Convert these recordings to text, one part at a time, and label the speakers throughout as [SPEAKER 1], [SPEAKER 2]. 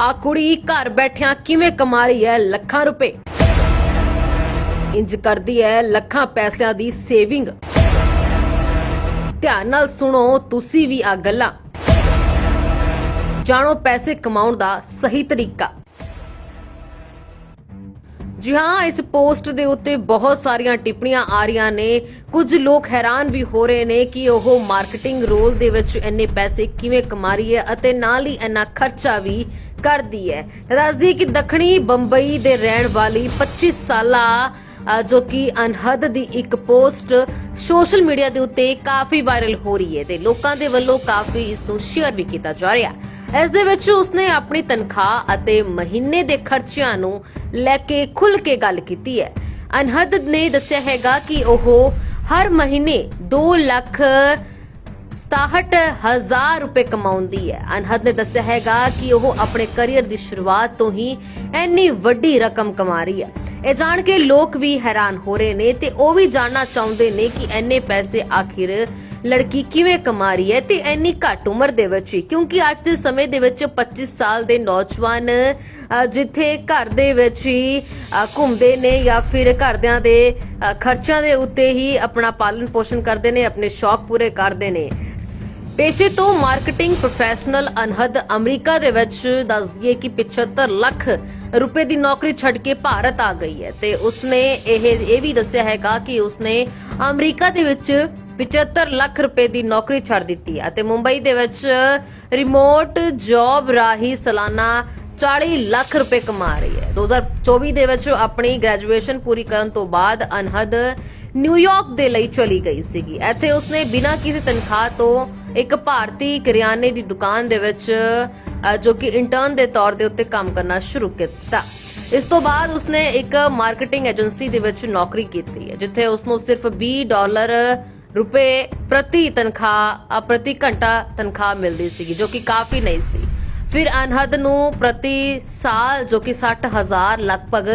[SPEAKER 1] ਆ ਕੁੜੀ ਘਰ ਬੈਠਿਆਂ ਕਿਵੇਂ ਕਮਾ ਰਹੀ ਹੈ ਲੱਖਾਂ ਰੁਪਏ? ਇੰਜ ਕਰਦੀ ਹੈ ਲੱਖਾਂ ਪੈਸਿਆਂ ਦੀ ਸੇਵਿੰਗ। ਧਿਆਨ ਨਾਲ ਸੁਣੋ, ਤੁਸੀਂ ਵੀ ਆ ਗੱਲਾਂ। ਜਾਣੋ ਪੈਸੇ ਕਮਾਉਣ ਦਾ ਸਹੀ ਤਰੀਕਾ। ਜੀ ਹਾਂ, ਇਸ ਪੋਸਟ ਦੇ ਉੱਤੇ ਬਹੁਤ ਸਾਰੀਆਂ ਟਿੱਪਣੀਆਂ ਆ ਰਹੀਆਂ ਨੇ। ਕੁਝ ਲੋਕ ਹੈਰਾਨ ਵੀ ਹੋ ਰਹੇ ਨੇ ਕਿ ਉਹ ਮਾਰਕੀਟਿੰਗ ਰੋਲ ਦੇ ਵਿੱਚ ਇੰਨੇ ਪੈਸੇ ਕਿਵੇਂ ਕਮਾ ਰਹੀ ਹੈ ਅਤੇ ਨਾਲ ਹੀ ਇੰਨਾ ਖਰਚਾ ਵੀ ਕਰਦੀ ਹੈ। ਦੱਸਦੀ ਕਿ ਦੱਖਣੀ ਬੰਬਈ ਦੇ ਰਹਿਣ ਵਾਲੀ 25 ਸਾਲਾ ਜੋ ਕਿ ਅਨਹਦ ਦੀ ਇੱਕ ਪੋਸਟ ਸੋਸ਼ਲ ਮੀਡੀਆ ਦੇ ਉੱਤੇ ਕਾਫੀ ਵਾਇਰਲ ਹੋ ਰਹੀ ਹੈ ਤੇ ਲੋਕਾਂ ਦੇ ਵੱਲੋਂ ਕਾਫੀ ਇਸ ਨੂੰ ਸ਼ੇਅਰ ਵੀ ਕੀਤਾ ਜਾ ਰਿਹਾ ਹੈ। ਇਸ ਦੇ ਵਿੱਚ ਉਸਨੇ ਆਪਣੀ ਤਨਖਾਹ ਅਤੇ ਮਹੀਨੇ ਦੇ ਖਰਚਿਆਂ ਨੂੰ ਲੈ ਕੇ ਖੁੱਲ ਕੇ ਗੱਲ ਕੀਤੀ ਹੈ। ਅਨਹਦ ਨੇ ਦੱਸਿਆ ਹੈਗਾ ਕਿ ਉਹ ਹਰ ਮਹੀਨੇ 2 ਲੱਖ 67000 ਰੁਪਏ ਕਮਾਉਂਦੀ ਹੈ। ਅਨਹਦ ਨੇ ਦੱਸਿਆ ਹੈਗਾ ਕਿ ਉਹ ਆਪਣੇ ਕੈਰੀਅਰ ਦੀ ਸ਼ੁਰੂਆਤ ਤੋਂ ਹੀ ਇੰਨੀ ਵੱਡੀ ਰਕਮ ਕਮਾ ਰਹੀ ਹੈ। ਇਹ ਜਾਣ ਕੇ ਲੋਕ ਵੀ ਹੈਰਾਨ ਹੋ ਰਹੇ ਨੇ ਤੇ ਉਹ ਵੀ ਜਾਣਨਾ ਚਾਹੁੰਦੇ ਨੇ ਕਿ ਇੰਨੇ ਪੈਸੇ ਆਖਿਰ ਲੜਕੀ ਕਿਵੇਂ ਕਮਾ ਰਹੀ ਹੈ ਤੇ ਇੰਨੀ ਘੱਟ ਉਮਰ ਦੇ ਵਿੱਚ ਹੀ। ਕਿਉਂਕਿ ਅੱਜ ਦੇ ਸਮੇਂ ਦੇ ਵਿੱਚ 25 ਸਾਲ ਦੇ ਨੌਜਵਾਨ ਅ, ਜਿੱਥੇ ਘਰ ਦੇ ਵਿੱਚ ਹੀ ਘੁੰਮਦੇ ਨੇ ਜਾਂ ਫਿਰ ਘਰਦਿਆਂ ਦੇ ਖਰਚਿਆਂ ਦੇ ਉੱਤੇ ਹੀ ਆਪਣਾ ਪਾਲਣ ਪੋਸ਼ਣ ਕਰਦੇ ਨੇ ਆਪਣੇ ਸ਼ੌਕ ਪੂਰੇ ਕਰਦੇ ਨੇ। ਪੇਸ਼ੇ ਤੋਂ ਮਾਰਕੀਟਿੰਗ ਪ੍ਰੋਫੈਸ਼ਨਲ ਅਨਹਦ ਅਮਰੀਕਾ ਦੇ ਵਿੱਚ ਦੱਸ ਕਿ 75 ਲੱਖ ਰੁਪਏ ਦੀ ਨੌਕਰੀ ਛੱਡ ਕੇ ਭਾਰਤ ਆ ਗਈ ਹੈ ਤੇ ਉਸਨੇ ਇਹ ਇਹ ਵੀ ਦੱਸਿਆ ਹੈਗਾ ਕਿ ਉਸਨੇ ਅਮਰੀਕਾ ਦੇ ਵਿੱਚ 75 ਲੱਖ ਰੁਪਏ ਦੀ ਨੌਕਰੀ ਛੱਡ ਦਿੱਤੀ ਹੈ ਮੁੰਬਈ ਦੇ ਵਿੱਚ ਰਿਮੋਟ ਜੌਬ ਰਾਹੀਂ ਸਾਲਾਨਾ 40 ਲੱਖ ਰੁਪਏ ਕਮਾ ਰਹੀ ਹੈ। 2024 ਦੇ ਵਿੱਚ ਆਪਣੀ ਗ੍ਰੈਜੂਏਸ਼ਨ ਪੂਰੀ ਕਰਨ ਤੋਂ ਬਾਅਦ ਅਨਹਦ ਨਿਊਯਾਰਕ ਦੇ ਲਈ ਚਲੀ ਗਈ ਸੀਗੀ। ਇੱਥੇ ਉਸਨੇ ਬਿਨਾਂ ਕਿਸੇ ਤਨਖਾਹ ਤੋਂ ਇੱਕ ਭਾਰਤੀ ਕਰਿਆਨੇ ਦੀ ਦੁਕਾਨ ਦੇ ਵਿੱਚ ਜੋ ਕਿ ਇੰਟਰਨ ਦੇ ਤੌਰ ਦੇ ਉੱਤੇ ਕੰਮ ਕਰਨਾ ਸ਼ੁਰੂ ਕੀਤਾ। ਇਸ ਤੋਂ ਬਾਅਦ ਉਸਨੇ ਇੱਕ ਮਾਰਕੀਟਿੰਗ ਏਜੰਸੀ ਦੇ ਵਿੱਚ ਨੌਕਰੀ ਕੀਤੀ ਹੈ, ਜਿੱਥੇ ਉਸਨੂੰ ਸਿਰਫ 20 ਡਾਲਰ ਰੁਪਏ ਪ੍ਰਤੀ ਤਨਖਾਹ ਪ੍ਰਤੀ ਘੰਟਾ ਤਨਖਾਹ ਮਿਲਦੀ ਸੀਗੀ, ਜੋ ਕਿ ਕਾਫੀ ਨਹੀਂ ਸੀ। ਫਿਰ ਅਨਹਦ ਨੂੰ ਪ੍ਰਤੀ ਸਾਲ, ਜੋ ਕਿ 60000 ਲਗਭਗ,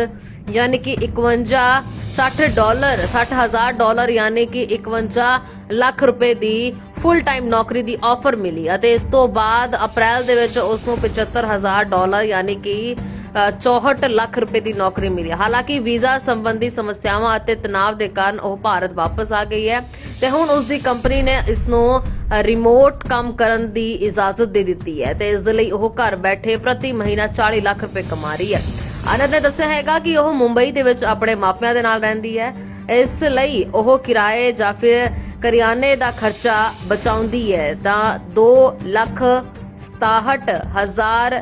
[SPEAKER 1] ਯਾਨੀ ਕਿ 51 60 ਡਾਲਰ 60000 ਡਾਲਰ, ਯਾਨੀ ਕਿ 51 ਲੱਖ ਰੁਪਏ ਦੀ ਫੁੱਲ ਟਾਈਮ ਨੌਕਰੀ ਦੀ ਆਫਰ ਮਿਲੀ ਅਤੇ ਇਸ ਤੋਂ ਬਾਅਦ ਅਪ੍ਰੈਲ ਦੇ ਵਿੱਚ ਉਸ ਨੂੰ 75000 ਡਾਲਰ ਯਾਨੀ ਕਿ 64 ਲੱਖ ਰੁਪਏ ਦੀ ਨੌਕਰੀ ਮਿਲੀ। ਹਾਲਾਂਕਿ ਵੀਜ਼ਾ ਸੰਬੰਧੀ ਸਮੱਸਿਆਵਾਂ ਅਤੇ ਤਣਾਅ ਦੇ ਕਾਰਨ ਉਹ ਭਾਰਤ ਵਾਪਸ ਆ ਗਈ ਹੈ ਤੇ ਹੁਣ ਉਸ ਦੀ ਕੰਪਨੀ ਨੇ ਇਸ ਨੂੰ ਰਿਮੋਟ ਕੰਮ ਕਰਨ ਦੀ ਇਜਾਜ਼ਤ ਦੇ ਦਿੱਤੀ ਹੈ ਤੇ ਇਸ ਦੇ ਲਈ ਉਹ ਘਰ ਬੈਠੇ ਪ੍ਰਤੀ ਮਹੀਨਾ 40 ਲੱਖ ਰੁਪਏ ਕਮਾ ਰਹੀ ਹੈ। ਅਨੰਦ ਨੇ ਦੱਸਿਆ ਹੈਗਾ ਕਿ ਉਹ ਮੁੰਬਈ ਦੇ ਵਿੱਚ ਆਪਣੇ ਮਾਪਿਆਂ ਦੇ ਨਾਲ ਰਹਿੰਦੀ ਹੈ। ਇਸ ਲਈ ਉਹ ਕਿਰਾਏ ਜਾਂ ਫਿਰ ਕਰਿਆਨੇ ਦਾ ਖਰਚਾ ਬਚਾਉਂਦੀ ਹੈ, ਤਾਂ 2 ਲੱਖ 67 ਹਜ਼ਾਰ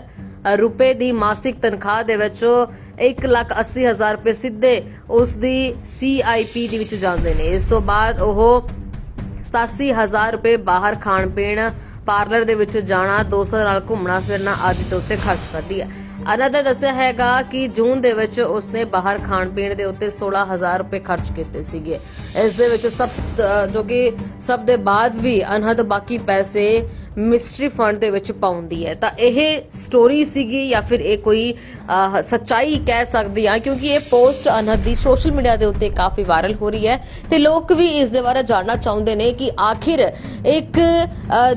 [SPEAKER 1] ਰੁਪਏ ਦੀ ਮਾਸਿਕ ਤਨਖਾਹ ਦੇ ਵਿੱਚੋਂ 1 ਲੱਖ 80 ਹਜ਼ਾਰ ਰੁਪਏ ਸਿੱਧੇ ਉਸ ਦੀ CIP ਦੇ ਵਿੱਚ ਜਾਂਦੇ ਨੇ। ਇਸ ਤੋਂ ਬਾਅਦ ਉਹ 87000 ਰੁਪਏ ਬਾਹਰ ਖਾਣ ਪੀਣ ਪਾਰਲਰ ਦੇ ਵਿੱਚ ਜਾਣਾ ਦੋਸਤਾਂ ਨਾਲ ਘੁੰਮਣਾ, ਫਿਰਨਾ ਆਦਿ ਦੇ ਉੱਤੇ ਖਰਚ ਕਰਦੀ ਹੈ। ਅਨੰਦ ਨੇ ਦੱਸਿਆ ਹੈਗਾ ਕਿ ਜੂਨ ਦੇ ਵਿੱਚ ਉਸਨੇ ਬਾਹਰ ਖਾਣ ਪੀਣ ਦੇ ਉੱਤੇ 16000 ਰੁਪਏ ਖਰਚ ਕੀਤੇ ਸੀਗੇ। ਇਸ ਦੇ ਵਿੱਚ ਸਭ ਜੋ ਕਿ ਸਭ ਦੇ ਬਾਅਦ ਵੀ ਅਨਹਦ ਬਾਕੀ ਪੈਸੇ ਮਿਸਟਰੀ ਫੰਡ ਦੇ ਵਿੱਚ ਪਾਉਂਦੀ ਹੈ। ਤਾਂ ਇਹ ਸਟੋਰੀ ਸੀਗੀ ਜਾਂ ਫਿਰ ਇਹ ਕੋਈ ਸੱਚਾਈ ਕਹਿ ਸਕਦੀ ਆ ਕਿਉਂਕਿ ਇਹ ਪੋਸਟ ਅਨਹਦ ਦੀ ਸੋਸ਼ਲ ਮੀਡੀਆ ਦੇ ਉੱਤੇ ਕਾਫੀ ਵਾਇਰਲ ਹੋ ਰਹੀ ਹੈ। ਤੇ ਲੋਕ ਵੀ ਇਸ ਦੇ ਬਾਰੇ ਜਾਣਨਾ ਚਾਹੁੰਦੇ ਨੇ ਕਿ ਆਖਿਰ ਇੱਕ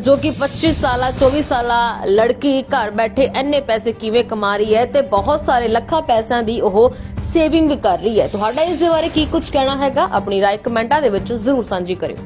[SPEAKER 1] ਜੋ ਕਿ 25 ਸਾਲਾ 24 ਸਾਲਾ ਲੜਕੀ ਘਰ ਬੈਠੇ ਇੰਨੇ ਪੈਸੇ ਕਿਵੇਂ ਕਮਾ ਰਹੀ ਹੈ ਤੇ ਬਹੁਤ ਸਾਰੇ ਲੱਖਾਂ ਪੈਸਿਆਂ ਦੀ ਉਹ ਸੇਵਿੰਗ ਵੀ ਕਰ ਰਹੀ ਹੈ। ਤੁਹਾਡਾ ਇਸ ਦੇ ਬਾਰੇ ਕੀ ਕੁਝ ਕਹਿਣਾ ਹੈਗਾ? ਆਪਣੀ ਰਾਏ ਕਮੈਂਟਾਂ ਦੇ ਵਿੱਚ ਜ਼ਰੂਰ ਸਾਂਝੀ ਕਰਿਓ।